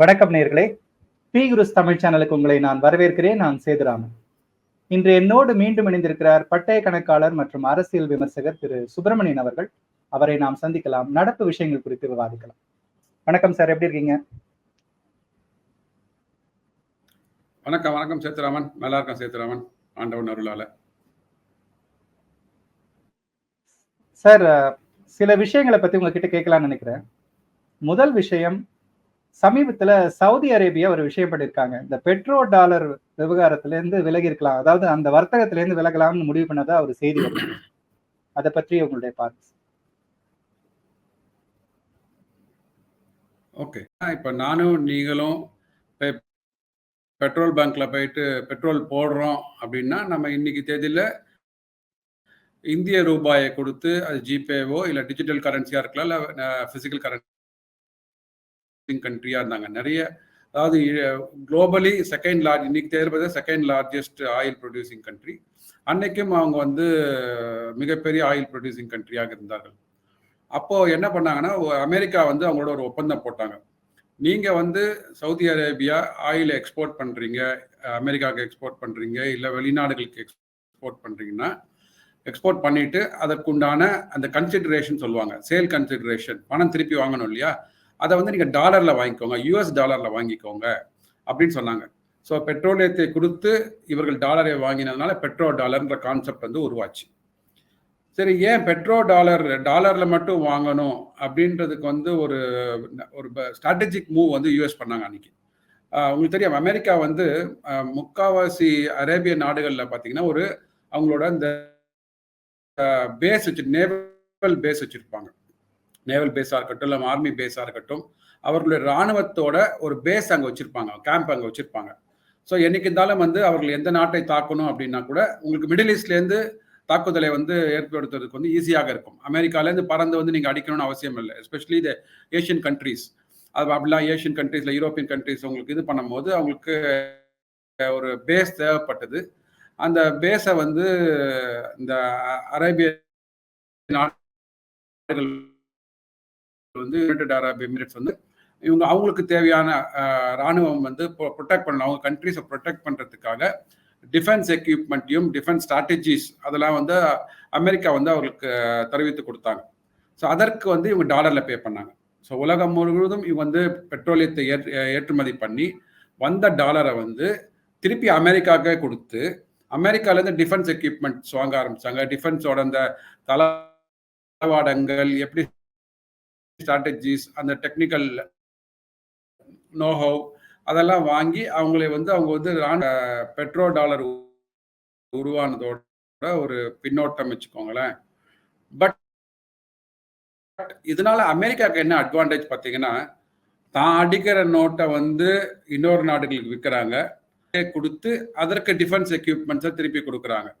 வணக்கம் நேர்களே. பி குருஸ் தமிழ் சேனலுக்கு உங்களை நான் வரவேற்கிறேன். நான் சேதுராமன். இன்று என்னோடு மீண்டும் இணைந்திருக்கிறார் பட்டய கணக்காளர் மற்றும் அரசியல் விமர்சகர் திரு சுப்பிரமணியன் அவர்கள். அவரை நாம் சந்திக்கலாம். நடப்பு விஷயங்கள் குறித்து விவாதிக்கலாம். வணக்கம் சார் எப்படி இருக்கீங்க? வணக்கம் வணக்கம் சேத்துராமன். நல்லா இருக்கேன் சேத்துராமன். ஆண்டவன் அருளால. சார் சில விஷயங்களை பத்தி உங்ககிட்ட கேட்கலாம்னு நினைக்கிறேன். முதல் விஷயம் சமீபத்துல சவுதி அரேபியா ஒரு விஷயம் பண்ணிருக்காங்க. இந்த பெட்ரோ டாலர் விவகாரத்துல இருந்து விலகி இருக்கலாம் அதாவது அந்த வர்த்தகத்துல இருந்து விலகலாம்னு முடிவு பண்ணதா ஒரு செய்தி அதை பற்றி உங்களுடைய பார்த்து ஓகே. இப்போ நானும் நீங்களும் பெட்ரோல் பங்க்ல போயிட்டு பெட்ரோல் போடுறோம் அப்படின்னா நம்ம இன்னைக்கு தேதியில இந்திய ரூபாயை கொடுத்து அது ஜிபேவோ இல்லை டிஜிட்டல் கரன்சியா இருக்கலாம் இல்லை ஃபிசிக்கல் கரன்சி கண்ட்ரியாக இருந்தாங்க. நிறைய அதாவது குளோபலி செகண்ட் லார்ஜ் இன்னைக்கு தேர்வு second largest oil producing country அன்னைக்கும் அவங்க வந்து மிகப்பெரிய ஆயில் ப்ரொடியூசிங் கண்ட்ரியாக இருந்தார்கள். அப்போ என்ன பண்ணாங்கன்னா அமெரிக்கா வந்து அவங்களோட ஒரு ஒப்பந்தம் போட்டாங்க. நீங்க வந்து சவுதி அரேபியா ஆயில் எக்ஸ்போர்ட் பண்றீங்க அமெரிக்காவுக்கு எக்ஸ்போர்ட் பண்றீங்க இல்லை வெளிநாடுகளுக்கு எக்ஸ்போர்ட் பண்றீங்கன்னா எக்ஸ்போர்ட் பண்ணிட்டு அதற்குண்டான அந்த கன்சிடரேஷன் சொல்லுவாங்க. சேல் கன்சிடரேஷன் பணம் திருப்பி வாங்கணும் இல்லையா? அதை வந்து நீங்கள் டாலரில் வாங்கிக்கோங்க யூஎஸ் டாலரில் வாங்கிக்கோங்க அப்படின்னு சொன்னாங்க. ஸோ பெட்ரோலியத்தை கொடுத்து இவர்கள் டாலரை வாங்கினதுனால பெட்ரோ டாலர்ன்ற கான்செப்ட் வந்து உருவாச்சு. சரி ஏன் பெட்ரோ டாலர் டாலரில் மட்டும் வாங்கணும் அப்படின்றதுக்கு வந்து ஒரு ஒரு ஸ்ட்ராட்டஜிக் மூவ் வந்து யூஎஸ் பண்ணாங்க அன்னைக்கு. உங்களுக்கு தெரியும் அமெரிக்கா வந்து முக்காவாசி அரேபிய நாடுகளில் பார்த்தீங்கன்னா ஒரு அவங்களோட அந்த பேஸ் வச்சு நேவல் பேஸ் வச்சுருப்பாங்க. நேவல் பேஸாக இருக்கட்டும் இல்லை ஆர்மி பேஸாக இருக்கட்டும் அவர்களுடைய இராணுவத்தோட ஒரு பேஸ் அங்கே வச்சுருப்பாங்க கேம்ப் அங்கே வச்சுருப்பாங்க. ஸோ என்னைக்கு இருந்தாலும் வந்து அவர்கள் எந்த நாட்டை தாக்கணும் அப்படின்னா கூட உங்களுக்கு மிடில் ஈஸ்ட்லேருந்து தாக்குதலை வந்து ஏற்படுத்துறதுக்கு வந்து ஈஸியாக இருக்கும். அமெரிக்காலேருந்து பறந்து வந்து நீங்கள் அடிக்கணும்னு அவசியம் இல்லை. எஸ்பெஷலி இந்த ஏஷியன் கண்ட்ரீஸ் அது அப்படிலாம் ஏஷியன் கண்ட்ரீஸில் யூரோப்பியன் கண்ட்ரீஸ் உங்களுக்கு இது பண்ணும்போது அவங்களுக்கு ஒரு பேஸ் தேவைப்பட்டது. அந்த பேஸை வந்து இந்த அரேபிய நாடுகள் வந்து யுனைடெட் அரப் எமிரேட்ஸ் வந்து இவங்க அவங்களுக்கு தேவையான ராணுவம் வந்து ப்ரொடெக்ட் பண்ணலாம் அவங்க கண்ட்ரிஸை ப்ரொடெக்ட் பண்ணுறதுக்காக டிஃபென்ஸ் எக்யூப்மெண்ட்டையும் டிஃபென்ஸ் ஸ்ட்ராட்டஜிஸ் அதெல்லாம் வந்து அமெரிக்கா வந்து அவர்களுக்கு தெரிவித்து கொடுத்தாங்க. ஸோ அதற்கு வந்து இவங்க டாலரில் பே பண்ணாங்க. ஸோ உலகம் முழுவதும் இவங்க வந்து பெட்ரோலியத்தை ஏற் ஏற்றுமதி பண்ணி வந்த டாலரை வந்து திருப்பி அமெரிக்காவுக்கே கொடுத்து அமெரிக்காலேருந்து டிஃபென்ஸ் எக்யூப்மெண்ட்ஸ் வாங்க ஆரம்பிச்சாங்க. டிஃபென்ஸோட அந்த தளவாடங்கள் எப்படி ஸ்ட்ராட்டஜிஸ் அந்த டெக்னிக்கல் நோஹவ் அதெல்லாம் வாங்கி அவங்களை வந்து அவங்க வந்து பெட்ரோ டாலர் உருவானதோட ஒரு பின்னோட்டம் வச்சுக்கோங்களேன். பட் இதனால அமெரிக்காவுக்கு என்ன அட்வான்டேஜ் பார்த்தீங்கன்னா தான் அடிக்கிற நோட்டை வந்து இன்னொரு நாடுகளுக்கு விற்கிறாங்க. கொடுத்து அதற்கு டிஃபென்ஸ் எக்யூப்மெண்ட்ஸை திருப்பி கொடுக்குறாங்க.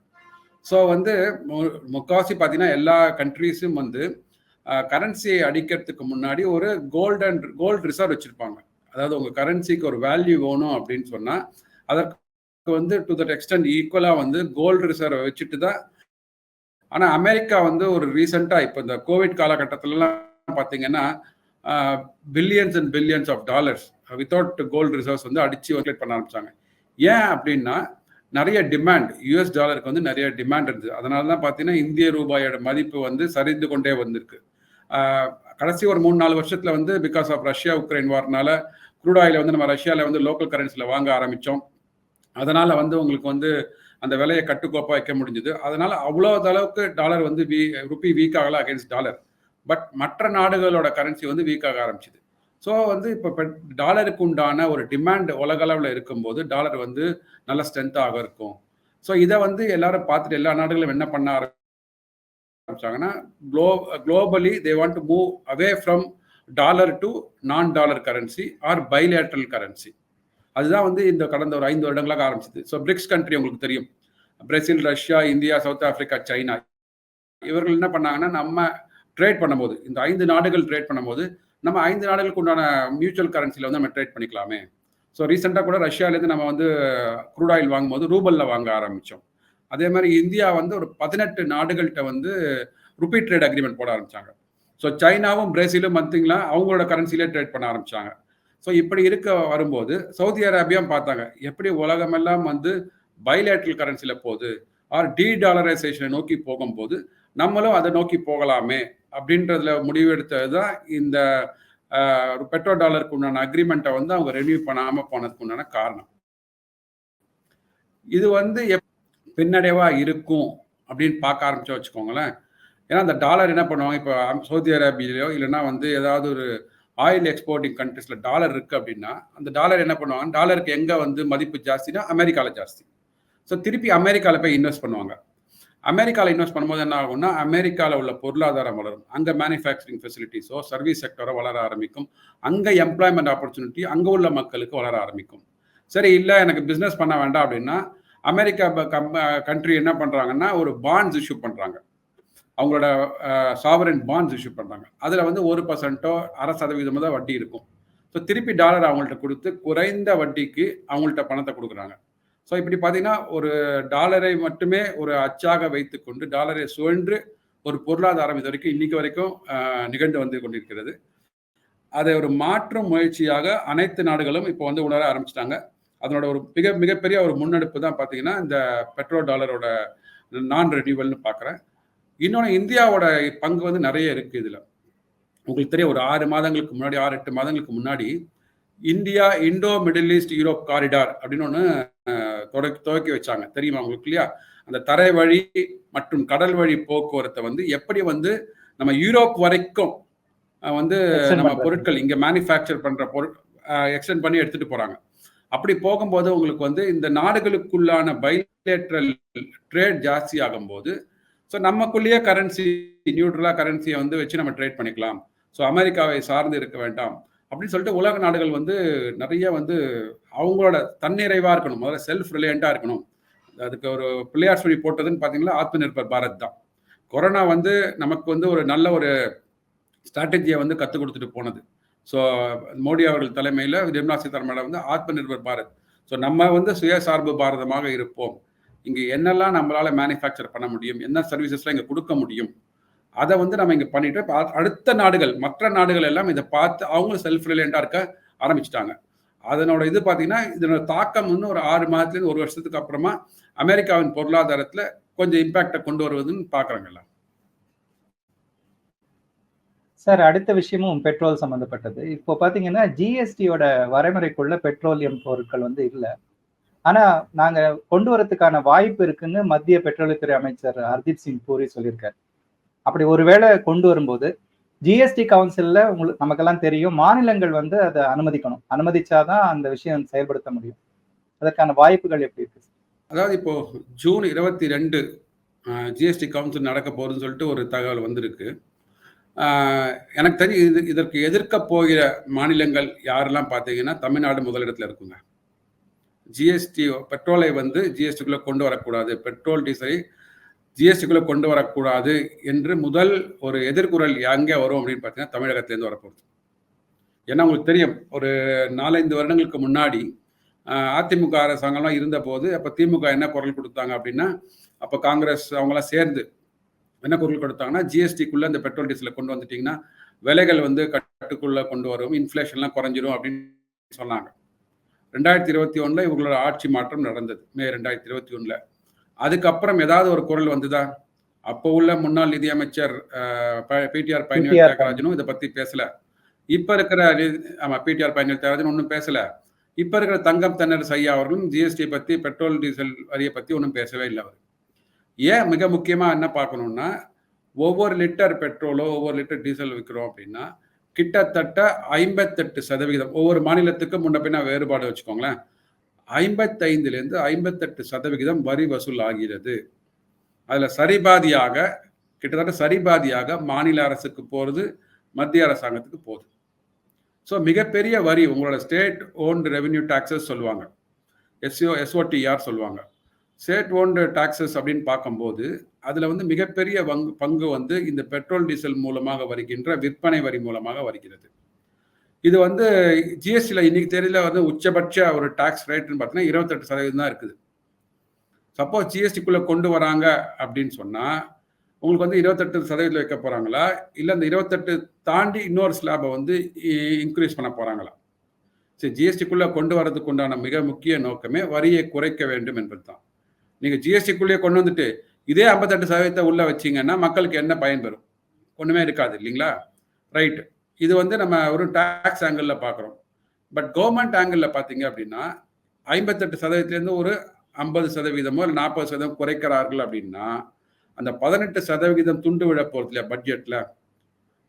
ஸோ வந்து மு- முக்காவாசி பார்த்தீங்கன்னா எல்லா கண்ட்ரீஸும் வந்து கரன்சியை அடிக்கிறதுக்கு முன்னாடி ஒரு கோல்டன் கோல்டு ரிசர்வ் வச்சுருப்பாங்க. அதாவது உங்கள் கரன்சிக்கு ஒரு வேல்யூ வேணும் அப்படின்னு சொன்னால் அதற்கு வந்து டு தட் எக்ஸ்டென்ட் ஈக்குவலாக வந்து கோல்டு ரிசர்வ் வச்சுட்டு தான். ஆனால் அமெரிக்கா வந்து ஒரு ரீசெண்டாக இப்போ இந்த கோவிட் காலகட்டத்திலலாம் பார்த்தீங்கன்னா billions and billions of dollars without gold reserves வந்து அடித்து ஒர்க்லேட் பண்ண ஆரம்பித்தாங்க ஏன் அப்படின்னா நிறைய டிமாண்ட் யூஎஸ் டாலருக்கு வந்து நிறைய டிமாண்ட் இருந்தது. அதனால தான் பார்த்தீங்கன்னா இந்திய ரூபாயோட மதிப்பு வந்து சரிந்து கொண்டே வந்திருக்கு. கடைசி ஒரு மூணு நாலு வருஷத்துல வந்து பிகாஸ் ஆஃப் ரஷ்யா உக்ரைன் வார்னால குரூட் ஆயில வந்து நம்ம ரஷ்யாவில் வந்து லோக்கல் கரன்சியில் வாங்க ஆரம்பித்தோம் அதனால் வந்து உங்களுக்கு வந்து அந்த விலையை கட்டுக்கோப்பாக வைக்க முடிஞ்சது. அதனால் அவ்வளோ அளவுக்கு டாலர் வந்து வீ ருப்பி வீக் ஆகல அகைன்ஸ்ட் டாலர் பட் மற்ற நாடுகளோட கரன்சி வந்து வீக் ஆக ஆரம்பிச்சிது. ஸோ வந்து இப்போ டாலருக்கு உண்டான ஒரு டிமாண்ட் உலக அளவில் இருக்கும்போது டாலர் வந்து நல்ல ஸ்ட்ரென்த்தாக இருக்கும். ஸோ இதை வந்து எல்லாரும் பார்த்துட்டு எல்லா நாடுகளும் என்ன பண்ண ஆரம்பிச்சாங்கன்னா குளோ globally they want to move away from dollar to non dollar currency or bilateral currency அதுதான் வந்து இந்த கடந்த ஒரு ஐந்து வருடங்களாக ஆரம்பிச்சது. ஸோ பிரிக்ஸ் கண்ட்ரி உங்களுக்கு தெரியும். Brazil Russia India South Africa China இவர்கள் என்ன பண்ணாங்கன்னா நம்ம ட்ரேட் பண்ணும்போது இந்த ஐந்து நாடுகள் ட்ரேட் பண்ணும்போது நம்ம ஐந்து நாடுகளுக்கு உண்டான மியூச்சுவல் கரன்சியில் வந்து நம்ம ட்ரேட் பண்ணிக்கலாமே. ஸோ ரீசெண்டாக கூட ரஷ்யாலேருந்து நம்ம வந்து குரூட் ஆயில் வாங்கும்போது ரூபலில் வாங்க ஆரம்பித்தோம் அதே மாதிரி இந்தியா வந்து ஒரு பதினெட்டு நாடுகள்கிட்ட வந்து ருபி ட்ரேட் அக்ரிமெண்ட் போட ஆரம்பிச்சாங்க. ஸோ சைனாவும் பிரேசிலும் வந்துங்களா? அவங்களோட கரன்சிலே ட்ரேட் பண்ண ஆரம்பிச்சாங்க. ஸோ இப்படி இருக்க வரும்போது சவுதி அரேபியாவும் பார்த்தாங்க எப்படி உலகமெல்லாம் வந்து பைலேட்ரல் கரன்சியில் போகுது ஆர் டி டாலரைசேஷனை நோக்கி போகும்போது நம்மளும் அதை நோக்கி போகலாமே அப்படின்றதுல முடிவெடுத்தது தான் இந்த பெட்ரோ டாலருக்கு உண்டான அக்ரிமெண்ட்டை வந்து அவங்க ரெனியூ பண்ணாமல் போனதுக்கு உண்டான காரணம். இது வந்து எப் பின்னடைவாக இருக்கும் அப்படின்னு பார்க்க ஆரம்பிச்சா வச்சுக்கோங்களேன். ஏன்னா அந்த டாலர் என்ன பண்ணுவாங்க? இப்போ சவுதி அரேபியிலையோ இல்லைன்னா வந்து ஏதாவது ஒரு ஆயில் எக்ஸ்போர்ட்டிங் கண்ட்ரிஸில் டாலர் இருக்குது அப்படின்னா அந்த டாலர் என்ன பண்ணுவாங்க? டாலருக்கு எங்கே வந்து மதிப்பு ஜாஸ்தினா அமெரிக்காவில் ஜாஸ்தி. ஸோ திருப்பி அமெரிக்காவில் போய் இன்வெஸ்ட் பண்ணுவாங்க. அமெரிக்காவில் இன்வெஸ்ட் பண்ணும்போது என்ன ஆகும்னா அமெரிக்காவில் உள்ள பொருளாதாரம் வளரும். அங்கே மேனுஃபேக்சரிங் ஃபெசிலிட்டிஸோ சர்வீஸ் செக்டரோ வளர ஆரம்பிக்கும். அங்கே எம்ப்ளாய்மெண்ட் ஆப்பர்ச்சுனிட்டி அங்கே உள்ள மக்களுக்கு வளர ஆரம்பிக்கும். சரி இல்லை எனக்கு பிஸ்னஸ் பண்ண வேண்டாம் அப்படின்னா அமெரிக்கா கண்ட்ரி என்ன பண்ணுறாங்கன்னா ஒரு பாண்ட்ஸ் இஷ்யூ பண்ணுறாங்க அவங்களோட சாவரன் பாண்ட்ஸ் இஷ்யூ பண்ணுறாங்க அதில் வந்து ஒரு பர்சன்ட்டோ அரை சதவீதமோ தான் வட்டி இருக்கும். ஸோ திருப்பி டாலர் அவங்கள்ட்ட கொடுத்து குறைந்த வட்டிக்கு அவங்கள்ட்ட பணத்தை கொடுக்குறாங்க. ஸோ இப்படி பார்த்தீங்கன்னா ஒரு டாலரை மட்டுமே ஒரு அச்சாக வைத்துக்கொண்டு டாலரை சுழன்று ஒரு பொருளாதாரம் இது வரைக்கும் இன்னைக்கு வரைக்கும் நிகழ்ந்து வந்து கொண்டிருக்கிறது. அதை ஒரு மாற்றும் முயற்சியாக அனைத்து நாடுகளும் இப்போ வந்து உணர ஆரம்பிச்சிட்டாங்க. அதனோட ஒரு மிக மிகப்பெரிய ஒரு முன்னெடுப்பு தான் பார்த்தீங்கன்னா இந்த பெட்ரோல் டாலரோட நான் ரெனியூவல்னு பார்க்குறேன். இன்னொன்று இந்தியாவோட பங்கு வந்து நிறைய இருக்குது இதில். உங்களுக்கு தெரியும் ஒரு ஆறு மாதங்களுக்கு முன்னாடி ஆறு எட்டு மாதங்களுக்கு முன்னாடி India Indo Middle East Europe corridor அப்படின்னு ஒன்று தொடக்கி துவக்கி வச்சாங்க. தெரியுமா உங்களுக்கு இல்லையா? அந்த தரை வழி மற்றும் கடல் வழி போக்குவரத்தை வந்து எப்படி வந்து நம்ம யூரோப் வரைக்கும் வந்து நம்ம பொருட்கள் இங்கே மேனுஃபேக்சர் பண்ணுற பொருள் எக்ஸ்டெண்ட் பண்ணி எடுத்துகிட்டு போகிறாங்க அப்படி போகும்போது உங்களுக்கு வந்து இந்த நாடுகளுக்குள்ளான பைலேட்ரல் ட்ரேட் ஜாஸ்தி ஆகும்போது ஸோ நமக்குள்ளேயே கரன்சி நியூட்ரலாக கரன்சியை வந்து வச்சு நம்ம ட்ரேட் பண்ணிக்கலாம். ஸோ அமெரிக்காவை சார்ந்து இருக்க வேண்டாம். அப்படின்னு சொல்லிட்டு உலக நாடுகள் வந்து நிறைய வந்து அவங்களோட தன்னிறைவாக இருக்கணும். முதல்ல செல்ஃப் ரிலையண்ட்டாக இருக்கணும். அதுக்கு ஒரு பிள்ளையார் சொல்லி போட்டதுன்னு பார்த்தீங்கன்னா ஆத்ம நிர்பர் பாரத் தான். கொரோனா வந்து நமக்கு வந்து ஒரு நல்ல ஒரு ஸ்ட்ராட்டஜியை வந்து கற்றுக் கொடுத்துட்டு போனது. ஸோ மோடி அவர்கள் தலைமையில் நிர்மலா சீதாராமன் வந்து ஆத்ம நிர்பர் பாரத். ஸோ நம்ம வந்து சுயசார்பு பாரதமாக இருப்போம். இங்கே என்னெல்லாம் நம்மளால் மேனுஃபேக்சர் பண்ண முடியும்? என்ன சர்வீசஸ்லாம் இங்கே கொடுக்க முடியும்? அதை வந்து நம்ம இங்கே பண்ணிட்டு அடுத்த நாடுகள் மற்ற நாடுகள் எல்லாம் இதை பார்த்து அவங்களும் செல்ஃப் ரிலையண்டாக இருக்க ஆரம்பிச்சிட்டாங்க. அதனோட இது பார்த்தீங்கன்னா இதனோட தாக்கம் வந்து ஒரு ஆறு மாதத்துலேருந்து ஒரு வருஷத்துக்கு அப்புறமா அமெரிக்காவின் பொருளாதாரத்தில் கொஞ்சம் இம்பேக்டை கொண்டு வருவதுன்னு பார்க்குறாங்கல்ல சார் அடுத்த விஷயமும் பெட்ரோல் சம்மந்தப்பட்டது இப்போ பார்த்தீங்கன்னா ஜிஎஸ்டியோட வரைமுறைக்குள்ள பெட்ரோலியம் பொருட்கள் வந்து இல்லை. ஆனா நாங்க கொண்டு வரதுக்கான வாய்ப்பு இருக்குன்னு மத்திய பெட்ரோலியத்துறை அமைச்சர் ஹர்தீப் சிங் பூரி சொல்லியிருக்காரு. அப்படி ஒருவேளை கொண்டு வரும்போது ஜிஎஸ்டி கவுன்சில்ல உங்களுக்கு நமக்கெல்லாம் தெரியும் மாநிலங்கள் வந்து அதை அனுமதிக்கணும். அனுமதிச்சாதான் அந்த விஷயம் செயல்படுத்த முடியும். அதற்கான வாய்ப்புகள் எப்படி இருக்கு? அதாவது இப்போ ஜூன் இருபத்தி ரெண்டு ஜிஎஸ்டி கவுன்சில் நடக்க போகுதுன்னு சொல்லிட்டு ஒரு தகவல் வந்திருக்கு. எனக்கு தெரிஞ்சு இது இதற்கு எதிர்க்க போகிற மாநிலங்கள் யாரெல்லாம் பார்த்தீங்கன்னா தமிழ்நாடு முதலிடத்தில் இருக்குங்க. ஜிஎஸ்டி பெட்ரோலை வந்து ஜிஎஸ்டிக்குள்ளே கொண்டு வரக்கூடாது. பெட்ரோல் டீசலை ஜிஎஸ்டிக்குள்ளே கொண்டு வரக்கூடாது என்று முதல் ஒரு எதிர்குரல் எங்கே வரும் அப்படின்னு பார்த்தீங்கன்னா தமிழகத்திலேருந்து வரப்போகுது. ஏன்னா உங்களுக்கு தெரியும் ஒரு நாலஞ்சு வருடங்களுக்கு முன்னாடி அதிமுக அரசாங்கம்லாம் இருந்தபோது அப்போ திமுக என்ன குரல் கொடுத்தாங்க அப்படின்னா அப்போ காங்கிரஸ் அவங்களாம் சேர்ந்து என்ன குரல் கொடுத்தாங்கன்னா ஜிஎஸ்டிக்குள்ளே இந்த பெட்ரோல் டீசலை கொண்டு வந்துட்டிங்கன்னா விலைகள் வந்து கட்டுக்குள்ளே கொண்டு வரும் இன்ஃப்ளேஷன்லாம் குறைஞ்சிரும் அப்படின்னு சொன்னாங்க. ரெண்டாயிரத்தி இருபத்தி ஒன்றில் இவங்களோட ஆட்சி மாற்றம் நடந்தது மே ரெண்டாயிரத்தி இருபத்தி ஒன்றில் அதுக்கப்புறம் ஏதாவது ஒரு குரல் வந்துதா? அப்போ உள்ள முன்னாள் நிதியமைச்சர் பிடிஆர் பயணியர் தியாகராஜனும் இதை பற்றி பேசல. இப்போ இருக்கிற ஆமாம் பிடிஆர் பயணியர் தியாகராஜன் ஒன்றும் பேசல. இப்போ இருக்கிற தங்கம் தென்னர் சையா அவர்களும் ஜிஎஸ்டி பற்றி பெட்ரோல் டீசல் வரியை பற்றி ஒன்றும் பேசவே இல்லை அவர். ஏன் மிக முக்கியமாக என்ன பார்க்கணுன்னா ஒவ்வொரு லிட்டர் பெட்ரோலோ ஒவ்வொரு லிட்டர் டீசல் விற்கிறோம் அப்படின்னா கிட்டத்தட்ட ஐம்பத்தெட்டு சதவிகிதம் ஒவ்வொரு மாநிலத்துக்கும் முன்ன பின்ன வேறுபாடு வச்சுக்கோங்களேன். ஐம்பத்தைந்துலேருந்து ஐம்பத்தெட்டு சதவிகிதம் வரி வசூல் ஆகிறது. அதில் சரிபாதியாக கிட்டத்தட்ட சரிபாதியாக மாநில அரசுக்கு போகிறது மத்திய அரசாங்கத்துக்கு போகுது. ஸோ மிகப்பெரிய வரி உங்களோட ஸ்டேட் ஓன்டு ரெவென்யூ டாக்ஸஸ் சொல்லுவாங்க எஸ்ஓ எஸ்ஓடிஆர் சொல்லுவாங்க. ஸ்டேட் ஓன்டு டாக்ஸஸ் அப்படின்னு பார்க்கும்போது அதில் வந்து மிகப்பெரிய பங்கு பங்கு வந்து இந்த பெட்ரோல் டீசல் மூலமாக வருகின்ற விற்பனை வரி மூலமாக வருகிறது. இது வந்து ஜிஎஸ்டியில் இன்னைக்கு தெரியல வந்து உச்சபட்ச ஒரு டாக்ஸ் ரேட்னு பார்த்தீங்கன்னா இருபத்தெட்டு சதவீதம் தான் இருக்குது. சப்போஸ் ஜிஎஸ்டிக்குள்ளே கொண்டு வராங்க அப்படின்னு சொன்னால் உங்களுக்கு வந்து இருபத்தெட்டு சதவீதத்தில் வைக்க போகிறாங்களா இல்லை அந்த இருபத்தெட்டு தாண்டி இன்னொரு ஸ்லாபை வந்து இன்க்ரீஸ் பண்ண போகிறாங்களா சரி ஜிஎஸ்டிக்குள்ளே கொண்டு வரதுக்கு உண்டான மிக முக்கிய நோக்கமே வரியை குறைக்க வேண்டும் என்பது தான் நீங்க ஜிஎஸ்டிக்குள்ளேயே கொண்டு வந்துட்டு இதே ஐம்பத்தெட்டு சதவீதத்தை உள்ள வச்சீங்கன்னா மக்களுக்கு என்ன பயன் பெறும் ஒண்ணுமே இருக்காது இல்லைங்களா? ரைட் இது வந்து நம்ம ஒரு டாக்ஸ் ஆங்கிளில் பார்க்குறோம் பட் கவர்மெண்ட் ஆங்கிளில் பார்த்தீங்க அப்படின்னா ஐம்பத்தெட்டு சதவீதத்துலேருந்து ஒரு ஐம்பது சதவீதமோ இல்லை நாற்பது சதவீதம் குறைக்கிறார்கள் அப்படின்னா அந்த பதினெட்டு சதவிகிதம் துண்டு விழ போகிறது இல்லையா பட்ஜெட்டில்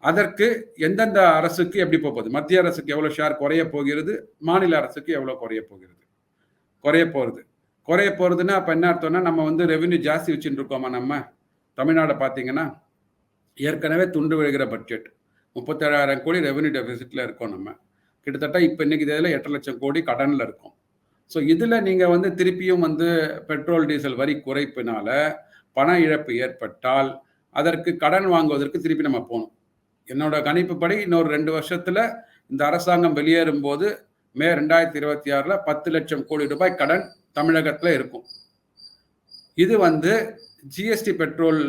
அதற்கு எந்தெந்த அரசுக்கு எப்படி போகுது? மத்திய அரசுக்கு எவ்வளோ ஷேர் குறைய போகிறது? மாநில அரசுக்கு எவ்வளோ குறைய போகிறது? குறைய போகிறது குறைய போகிறதுன்னா அப்போ என்ன அர்த்தம்னா நம்ம வந்து ரெவென்யூ ஜாஸ்தி வச்சுட்டு இருக்கோமா நம்ம? தமிழ்நாடை பார்த்தீங்கன்னா ஏற்கனவே துண்டு விழுகிற பட்ஜெட் முப்பத்தேழாயிரம் கோடி ரெவென்யூ டெபிசிட்டில் இருக்கோம் நம்ம. கிட்டத்தட்ட இப்போ இன்னைக்கு இதில் எட்டு லட்சம் கோடி கடனில் இருக்கும். ஸோ இதில் நீங்கள் வந்து திருப்பியும் வந்து பெட்ரோல் டீசல் வரி குறைப்பினால பண இழப்பு ஏற்பட்டால் அதற்கு கடன் வாங்குவதற்கு திருப்பி நம்ம போகணும். என்னோட கணிப்புப்படி இன்னொரு ரெண்டு வருஷத்தில் இந்த அரசாங்கம் வெளியேறும் போது மே ரெண்டாயிரத்தி இருபத்தி ஆறில் பத்து லட்சம் கோடி ரூபாய் கடன் தமிழகத்தில் இருக்கும். இது வந்து ஜிஎஸ்டி பெட்ரோல்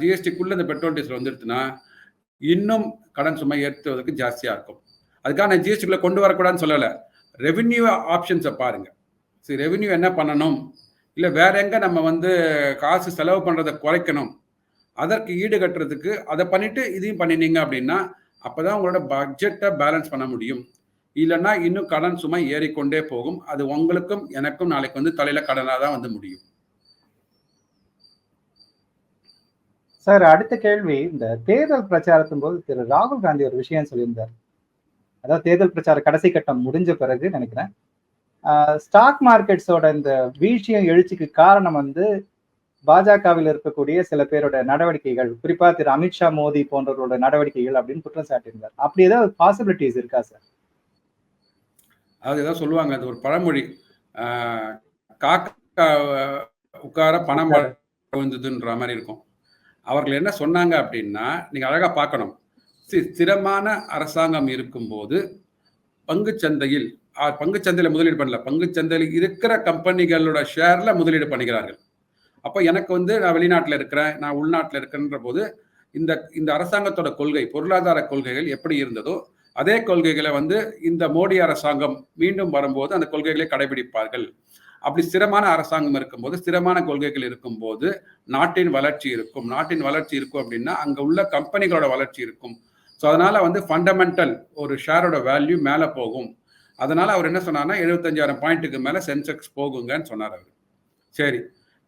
ஜிஎஸ்டிக்குள்ள இந்த பெட்ரோல் டீசல் வந்துடுச்சுன்னா இன்னும் கடன் சுமை ஏற்றுவதற்கு ஜாஸ்தியாக இருக்கும். அதுக்காக நான் ஜிஎஸ்டிக்குள்ளே கொண்டு வரக்கூடாதுன்னு சொல்லலை. ரெவென்யூ ஆப்ஷன்ஸை பாருங்கள் சரி ரெவென்யூ என்ன பண்ணணும்? இல்லை வேற எங்கே நம்ம வந்து காசு செலவு பண்ணுறதை குறைக்கணும். அதற்கு ஈடு கட்டுறதுக்கு அதை பண்ணிவிட்டு இதையும் பண்ணினீங்க அப்படின்னா அப்போ தான் உங்களோட பட்ஜெட்டை பேலன்ஸ் பண்ண முடியும். இல்லைன்னா இன்னும் கடன் சுமை ஏறிக்கொண்டே போகும். அது உங்களுக்கும் எனக்கும் நாளைக்கு வந்து தலையில கடனாக தான் வந்து முடியும். சார் அடுத்த கேள்வி இந்த தேர்தல் பிரச்சாரத்தின் போது திரு ராகுல் காந்தி ஒரு விஷயம் சொல்லியிருந்தார். அதாவது தேர்தல் பிரச்சார கடைசி கட்டம் முடிஞ்ச பிறகு நினைக்கிறேன். ஸ்டாக் மார்க்கெட்ஸோட இந்த வீழ்ச்சியும் எழுச்சிக்கு காரணம் வந்து பாஜகவில் இருக்கக்கூடிய சில பேரோட நடவடிக்கைகள். குறிப்பா திரு அமித்ஷா மோடி போன்றவரோட நடவடிக்கைகள் அப்படின்னு குற்றம் சாட்டியிருந்தார். அப்படி ஏதாவது பாசிபிலிட்டிஸ் இருக்கா சார்? அது ஏதாவது சொல்லுவாங்க அது ஒரு பழமொழி. காக்கா உட்கார பணம் விழுந்ததுன்ற மாதிரி இருக்கும். அவர்கள் என்ன சொன்னாங்க அப்படின்னா நீங்க அழகா பார்க்கணும். ஸ்திரமான அரசாங்கம் இருக்கும்போது பங்கு சந்தையில் பங்கு சந்தையில முதலீடு பண்ணல. பங்கு சந்தையில் இருக்கிற கம்பெனிகளோட ஷேர்ல முதலீடு பண்ணுகிறார்கள் அப்போ எனக்கு வந்து நான் வெளிநாட்டில் இருக்கிறேன் நான் உள்நாட்டில் இருக்கிறன்ற போது இந்த இந்த அரசாங்கத்தோட கொள்கை பொருளாதார கொள்கைகள் எப்படி இருந்ததோ அதே கொள்கைகளை வந்து இந்த மோடி அரசாங்கம் மீண்டும் வரும்போது அந்த கொள்கைகளை கடைபிடிப்பார்கள். அப்படி ஸ்திரமான அரசாங்கம் இருக்கும்போது ஸ்திரமான கொள்கைகள் இருக்கும்போது நாட்டின் வளர்ச்சி இருக்கும். நாட்டின் வளர்ச்சி இருக்கும் அப்படின்னா அங்கே உள்ள கம்பெனிகளோட வளர்ச்சி இருக்கும். ஸோ அதனால வந்து ஃபண்டமெண்டல் ஒரு ஷேரோட வேல்யூ மேலே போகும். அதனால அவர் என்ன சொன்னார்னா எழுபத்தஞ்சாயிரம் பாயிண்ட்டுக்கு மேலே சென்செக்ஸ் போகுங்கன்னு சொன்னார் அவர். சரி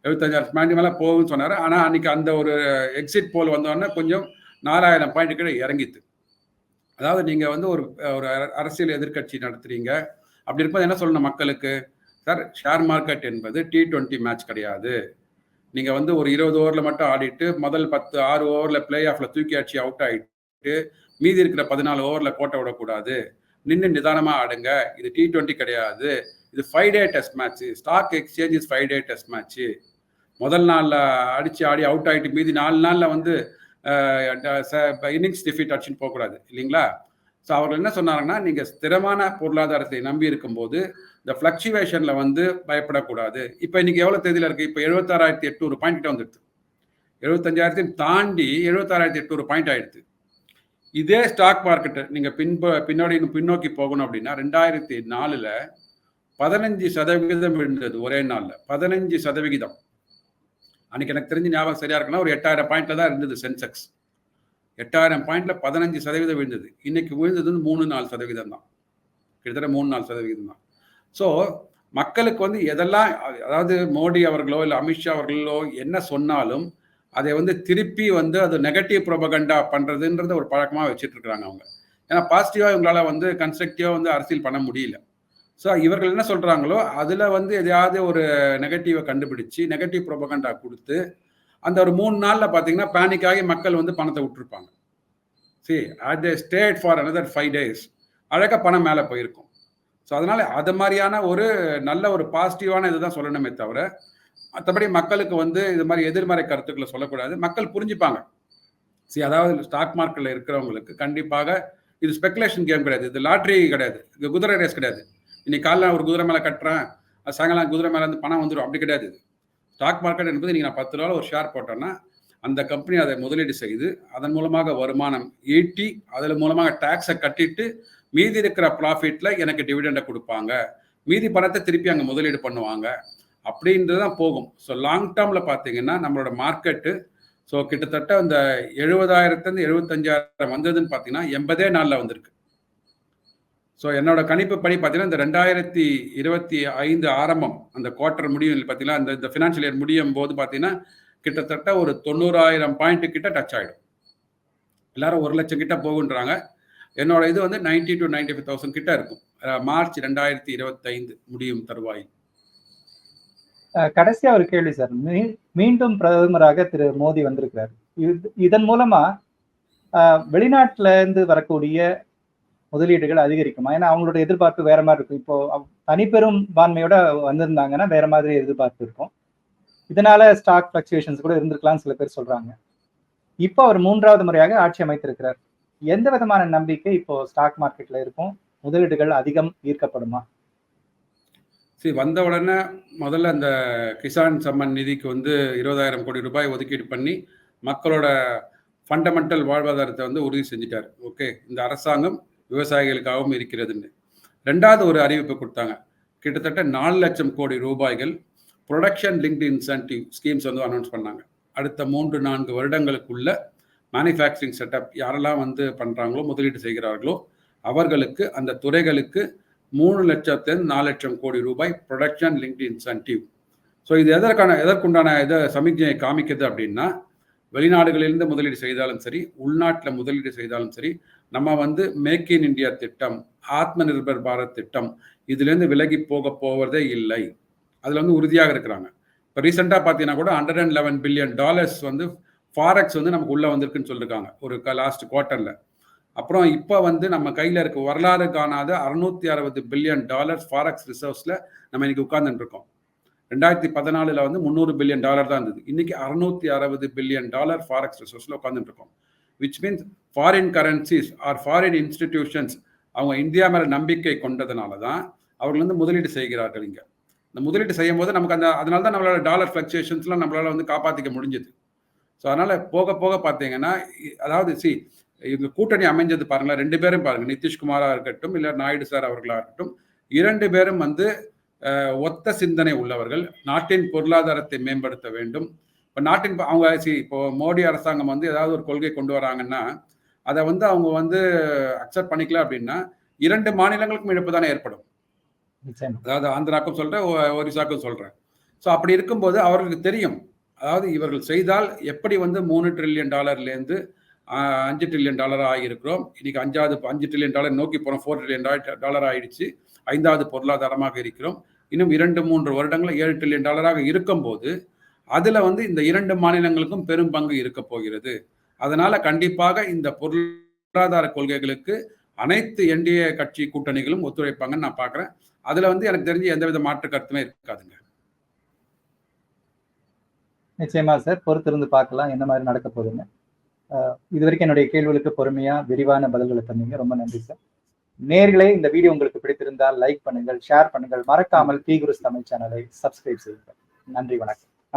எழுபத்தஞ்சாயிரம் பாயிண்ட் மேலே போகும்னு சொன்னார். ஆனால் அன்னைக்கு அந்த ஒரு எக்ஸிட் போல் வந்தோடனே கொஞ்சம் நாலாயிரம் பாயிண்ட் கிட்ட இறங்கித்து அதாவது நீங்கள் வந்து ஒரு ஒரு அரசியல் எதிர்கட்சி நடத்துறீங்க. அப்படி இருப்பது என்ன சொல்லணும் மக்களுக்கு? சார் ஷேர் மார்க்கெட் என்பது டி ட்வெண்ட்டி மேட்ச் கிடையாது. நீங்கள் வந்து ஒரு இருபது ஓவரில் மட்டும் ஆடிட்டு முதல் பத்து ஆறு ஓவரில் பிளே ஆஃபில் தூக்கி அடிச்சு அவுட் ஆகிட்டு மீதி இருக்கிற பதினாலு ஓவரில் கோட்டை விடக்கூடாது. நின்று நிதானமாக ஆடுங்க. இது டி ட்வெண்ட்டி கிடையாது. இது five day test match stock exchange is five day test match முதல் நாளில் அடித்து ஆடி அவுட் ஆகிட்டு மீதி நாலு நாளில் வந்து இன்னிங்ஸ் டிஃபீட் அடிச்சுன்னு போகக்கூடாது இல்லைங்களா? ஸோ அவர்கள் என்ன சொன்னாங்கன்னா நீங்கள் ஸ்திரமான பொருளாதாரத்தை நம்பி இருக்கும்போது இந்த ஃப்ளக்சுவேஷனில் வந்து பயப்படக்கூடாது. இப்போ இன்னைக்கு எவ்வளோ தேதியில் இருக்குது இப்போ எழுபத்தாறாயிரத்தி எட்நூறு பாயிண்ட் கிட்ட வந்துடுது. எழுபத்தஞ்சாயிரத்தையும் தாண்டி எழுபத்தாறாயிரத்தி எட்நூறு பாயிண்ட் ஆயிடுது. இதே ஸ்டாக் மார்க்கெட்டு நீங்கள் பின்ப பின்னாடி பின்னோக்கி போகணும் அப்படின்னா ரெண்டாயிரத்தி நாலில் பதினஞ்சு சதவிகிதம் விழுந்தது ஒரே நாளில். பதினஞ்சு சதவிகிதம். அன்னைக்கு எனக்கு தெரிஞ்சு ஞாபகம் சரியா இருக்குன்னா ஒரு எட்டாயிரம் பாயிண்ட்ல தான் இருந்தது சென்செக்ஸ் எட்டாயிரம் பாயிண்ட்ல பதினஞ்சு சதவீதம் விழுந்தது. இன்னைக்கு விழுந்தது வந்து மூணு நாலு சதவீதம் தான். கிட்டத்தட்ட மூணு நாலு சதவீதம் தான். ஸோ மக்களுக்கு வந்து எதெல்லாம் அதாவது மோடி அவர்களோ இல்லை அமித்ஷா அவர்களோ என்ன சொன்னாலும் அதை வந்து திருப்பி வந்து அது நெகட்டிவ் ப்ரொபகண்டா பண்ணுறதுன்றத ஒரு பழக்கமாக வச்சுட்டு இருக்கிறாங்க அவங்க. ஏன்னா பாசிட்டிவாக இவங்களால வந்து கன்ஸ்ட்ரக்டிவாக வந்து அரசியல் பண்ண முடியல. ஸோ இவர்கள் என்ன சொல்கிறாங்களோ அதில் வந்து எதையாவது ஒரு நெகட்டிவை கண்டுபிடிச்சு நெகட்டிவ் ப்ரொபகண்டா கொடுத்து அந்த ஒரு மூணு நாளில் பார்த்தீங்கன்னா பேனிக்காகி மக்கள் வந்து பணத்தை விட்டுருப்பாங்க. சரி at state for another five days அழகாக பணம் மேலே போயிருக்கும். ஸோ அதனால் அது மாதிரியான ஒரு நல்ல ஒரு பாசிட்டிவான இதுதான் சொல்லணுமே தவிர மற்றபடி மக்களுக்கு வந்து இது மாதிரி எதிர்மறை கருத்துக்களை சொல்லக்கூடாது. மக்கள் புரிஞ்சுப்பாங்க. சரி அதாவது ஸ்டாக் மார்க்கெட்டில் இருக்கிறவங்களுக்கு கண்டிப்பாக இது ஸ்பெகுலேஷன் கேம் கிடையாது. இது லாட்ரி கிடையாது. இது குதிரை ரேஸ் கிடையாது. இன்னைக்கு காலைல ஒரு குதிரை மேலே கட்டுறேன் சாயங்காலம் குதிரை மேலேருந்து பணம் வந்துடும் அப்படி கிடையாது ஸ்டாக் மார்க்கெட் என்பது நீங்கள் நான் பத்து ரூபாவில் ஒரு ஷேர் போட்டேன்னா அந்த கம்பெனி அதை முதலீடு செய்து அதன் மூலமாக வருமானம் ஈட்டி அதன் மூலமாக டேக்ஸை கட்டிட்டு மீதி இருக்கிற ப்ராஃபிட்டில் எனக்கு டிவிடெண்டை கொடுப்பாங்க. மீதி பணத்தை திருப்பி அங்கே முதலீடு பண்ணுவாங்க. அப்படின்றது தான் போகும் ஸோ லாங் டேர்மில் பார்த்தீங்கன்னா நம்மளோட மார்க்கெட்டு ஸோ கிட்டத்தட்ட அந்த எழுபதாயிரத்துலேருந்து எழுபத்தஞ்சாயிரம் வந்ததுன்னு பார்த்தீங்கன்னா எண்பதே நாளில் வந்திருக்கு. ஸோ என்னோட கணிப்பு படி பார்த்தீங்கன்னா இந்த ரெண்டாயிரத்தி இருபத்தி ஐந்து ஆரம்பம் அந்த குவார்ட்டர் முடியும் பார்த்தீங்கன்னா அந்த இந்த ஃபினான்ஷியல் இயர் முடியும் போது பார்த்தீங்கன்னா கிட்டத்தட்ட ஒரு தொண்ணூறாயிரம் பாயிண்ட் கிட்ட டச் ஆகிடும் எல்லாரும் ஒரு லட்சம் கிட்ட போகுன்றாங்க. என்னோட இது வந்து ninety two ninety five thousand கிட்ட இருக்கும். மார்ச் ரெண்டாயிரத்தி இருபத்தைந்து முடியும் தருவாயில். அஹ் கடைசியா ஒரு கேள்வி சார். மீ- மீண்டும் பிரதமராக திரு மோடி வந்திருக்கிறார். இது- இதன் மூலமா அஹ், வெளிநாட்டுல இருந்து வரக்கூடிய முதலீடுகள் அதிகரிக்குமா. ஏன்னா அவங்களோட எதிர்பார்ப்பு வேற மாதிரி இருக்கும். இப்போ தனிப்பெரும் பான்மையோட வந்திருந்தாங்கன்னா வேற மாதிரி எதிர்பார்ப்பு இருக்கும். இதனால ஸ்டாக் ஃபிளக்சுவேஷன்ஸ் கூட இருந்திருக்கலாம்னு சில பேர் சொல்றாங்க. இப்போ அவர் மூன்றாவது முறையாக ஆட்சி அமைத்திருக்கிறார். எந்த விதமான நம்பிக்கை இப்போ ஸ்டாக் மார்க்கெட்ல இருக்கும்? முதலீடுகள் அதிகம் ஈர்க்கப்படுமா? சரி வந்த உடனே முதல்ல அந்த கிசான் சம்மன் நிதிக்கு வந்து இருபதாயிரம் கோடி ரூபாய் ஒதுக்கீடு பண்ணி மக்களோட ஃபண்டமெண்டல் வாழ்வாதாரத்தை வந்து உறுதி செஞ்சிட்டார். ஓகே? இந்த அரசாங்கம் விவசாயிகளுக்காகவும் இருக்கிறதுன்னு. ரெண்டாவது ஒரு அறிவிப்பு கொடுத்தாங்க. கிட்டத்தட்ட நாலு லட்சம் கோடி ரூபாய்கள் ப்ரொடக்ஷன் லிங்க்டு இன்சென்டிவ் ஸ்கீம்ஸ் வந்து அனௌன்ஸ் பண்ணாங்க. அடுத்த மூன்று நான்கு வருடங்களுக்குள்ள மேனுஃபேக்சரிங் செட்டப் யாரெல்லாம் வந்து பண்ணுறாங்களோ முதலீடு செய்கிறார்களோ அவர்களுக்கு அந்த துறைகளுக்கு மூணு லட்சத்திலிருந்து நாலு லட்சம் கோடி ரூபாய் ப்ரொடக்ஷன் லிங்க்டு இன்சென்டிவ் ஸோ இது எதற்கான எதற்குண்டான இதை சமிக்ஞையை காமிக்குது அப்படின்னா வெளிநாடுகளிலிருந்து முதலீடு செய்தாலும் சரி உள்நாட்டில் முதலீடு செய்தாலும் சரி நம்ம வந்து மேக் இன் இந்தியா திட்டம் ஆத்ம நிர்பர் பாரத் திட்டம் இதுலேருந்து விலகி போக போவதே இல்லை. அதில் வந்து உறுதியாக இருக்கிறாங்க. இப்போ ரீசெண்டாக பார்த்தீங்கன்னா கூட hundred and eleven billion dollars வந்து ஃபாரெக்ஸ் வந்து நமக்கு உள்ளே வந்திருக்குன்னு சொல்லியிருக்காங்க ஒரு லாஸ்ட் குவார்ட்டரில் அப்புறம் இப்போ வந்து நம்ம கையில் இருக்க வரலாறு காணாத அறுநூத்தி அறுபது பில்லியன் டாலர்ஸ் ஃபாரெக்ஸ் ரிசர்வ்ஸில் நம்ம இன்னைக்கு உட்கார்ந்துட்டு ரெண்டாயிரத்தி பதினாலில் வந்து முந்நூறு பில்லியன் டாலர் தான் இருந்தது. இன்னைக்கு அறுநூத்தி அறுபது பில்லியன் டாலர் ஃபாரெக்ஸ் ரிசர்வ்ஸில் உட்காந்துட்டு இருக்கோம் which means foreign currencies or foreign institutions அவங்க இந்தியா மேலே நம்பிக்கை கொண்டதுனால தான் அவர்கள் வந்து முதலீடு செய்கிறார்கள் இங்கே. இந்த முதலீடு செய்யும் போது நமக்கு அந்த அதனால தான் நம்மளோட டாலர் ஃப்ளக்சுவேஷன்ஸ்லாம் நம்மளால வந்து காப்பாற்றிக்க முடிஞ்சது. ஸோ அதனால போக போக பார்த்தீங்கன்னா இ- அதாவது சி இது கூட்டணி அமைஞ்சது பாருங்களேன். ரெண்டு பேரும் பாருங்க. நிதிஷ்குமாராக இருக்கட்டும் இல்லை நாயுடு சார் அவர்களாக இருக்கட்டும் இரண்டு பேரும் வந்து ஒத்த சிந்தனை உள்ளவர்கள். நாட்டின் பொருளாதாரத்தை மேம்படுத்த வேண்டும். இப்போ நாட்டின் அவங்க சி இப்போ மோடி அரசாங்கம் வந்து ஏதாவது ஒரு கொள்கை கொண்டு வராங்கன்னா அதை வந்து அவங்க வந்து அக்செப்ட் பண்ணிக்கல அப்படின்னா இரண்டு மாநிலங்களுக்கும் இழப்பு தானே ஏற்படும். அதாவது ஆந்திராக்கும் சொல்றேன் ஒரிசாக்கும் சொல்றேன். ஸோ அப்படி இருக்கும்போது அவர்களுக்கு தெரியும். அதாவது இவர்கள் செய்தால் எப்படி வந்து மூணு ட்ரில்லியன் டாலர்லேருந்து அஞ்சு ட்ரில்லியன் டாலர் ஆகியிருக்கிறோம். இன்னைக்கு அஞ்சாவது அஞ்சு ட்ரில்லியன் டாலர் நோக்கி போகிறோம் ஃபோர் ட்ரில்லியன் டாலர் ஆயிடுச்சு. ஐந்தாவது பொருளாதாரமாக இருக்கிறோம். இன்னும் இரண்டு மூன்று வருடங்கள் ஏழு ட்ரில்லியன் டாலராக இருக்கும்போது அதில் வந்து இந்த இரண்டு மாநிலங்களுக்கும் பெரும் பங்கு இருக்க போகிறது. அதனால கண்டிப்பாக இந்த பொருளாதார கொள்கைகளுக்கு அனைத்து என்டிஏ கட்சி கூட்டணிகளும் ஒத்துழைப்பாங்கன்னு நான் பார்க்குறேன். அதுல வந்து எனக்கு தெரிஞ்சு எந்தவித மாற்று கருத்துமே இருக்காதுங்க. நிச்சயமா சார் பொறுத்திருந்து பார்க்கலாம் என்ன மாதிரி நடக்க போகுதுங்க இது வரைக்கும் என்னுடைய கேள்விகளுக்கு பொறுமையா விரிவான பதில்களை தந்தீங்க. ரொம்ப நன்றி சார். நேர்களே இந்த வீடியோ உங்களுக்கு பிடித்திருந்தால் லைக் பண்ணுங்கள் ஷேர் பண்ணுங்கள். மறக்காமல் பி குருஸ் தமிழ் சேனலை சப்ஸ்கிரைப் செய்யுங்கள். நன்றி வணக்கம்.